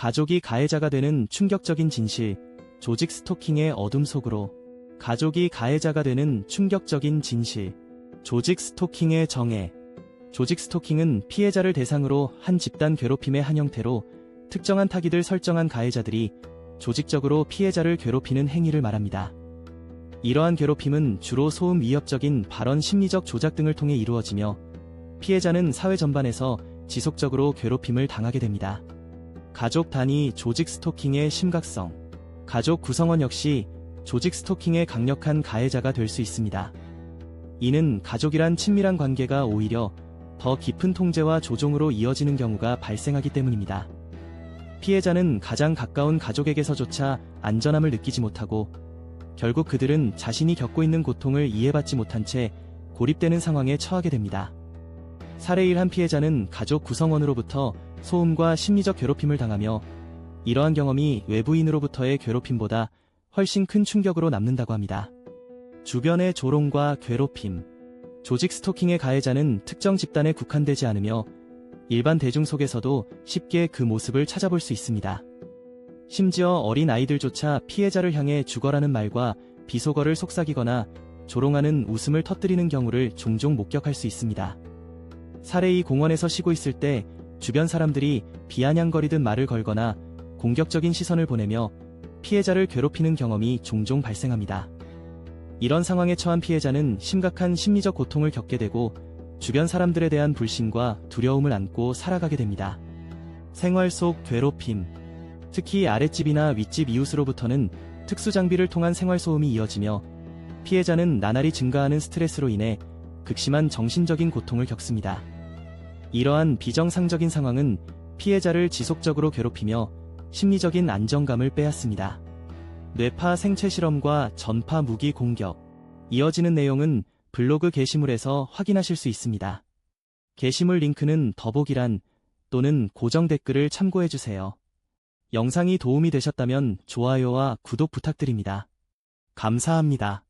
가족이 가해자가 되는 충격적인 진실, 조직 스토킹의 어둠 속으로 가족이 가해자가 되는 충격적인 진실, 조직 스토킹의 정해. 조직 스토킹은 피해자를 대상으로 한 집단 괴롭힘의 한 형태로 특정한 타깃을 설정한 가해자들이 조직적으로 피해자를 괴롭히는 행위를 말합니다. 이러한 괴롭힘은 주로 소음 위협적인 발언 심리적 조작 등을 통해 이루어지며 피해자는 사회 전반에서 지속적으로 괴롭힘을 당하게 됩니다. 가족 단위 조직 스토킹의 심각성. 가족 구성원 역시 조직 스토킹의 강력한 가해자가 될 수 있습니다. 이는 가족이란 친밀한 관계가 오히려 더 깊은 통제와 조종으로 이어지는 경우가 발생하기 때문입니다. 피해자는 가장 가까운 가족에게서조차 안전함을 느끼지 못하고 결국 그들은 자신이 겪고 있는 고통을 이해받지 못한 채 고립되는 상황에 처하게 됩니다. 1한 피해자는 가족 구성원으로부터 소음과 심리적 괴롭힘을 당하며 이러한 경험이 외부인으로부터의 괴롭힘보다 훨씬 큰 충격으로 남는다고 합니다. 주변의 조롱과 괴롭힘. 조직 스토킹의 가해자는 특정 집단에 국한되지 않으며 일반 대중 속에서도 쉽게 그 모습을 찾아볼 수 있습니다. 심지어 어린 아이들조차 피해자를 향해 죽어라는 말과 비속어를 속삭이거나 조롱하는 웃음을 터뜨리는 경우를 종종 목격할 수 있습니다. 사례 이 공원에서 쉬고 있을 때 주변 사람들이 비아냥거리듯 말을 걸거나 공격적인 시선을 보내며 피해자를 괴롭히는 경험이 종종 발생합니다. 이런 상황에 처한 피해자는 심각한 심리적 고통을 겪게 되고 주변 사람들에 대한 불신과 두려움을 안고 살아가게 됩니다. 생활 속 괴롭힘. 특히 아랫집이나 윗집 이웃으로부터는 특수 장비를 통한 생활 소음이 이어지며 피해자는 나날이 증가하는 스트레스로 인해 극심한 정신적인 고통을 겪습니다. 이러한 비정상적인 상황은 피해자를 지속적으로 괴롭히며 심리적인 안정감을 빼앗습니다. 뇌파 생체 실험과 전파 무기 공격. 이어지는 내용은 블로그 게시물에서 확인하실 수 있습니다. 게시물 링크는 더보기란 또는 고정 댓글을 참고해주세요. 영상이 도움이 되셨다면 좋아요와 구독 부탁드립니다. 감사합니다.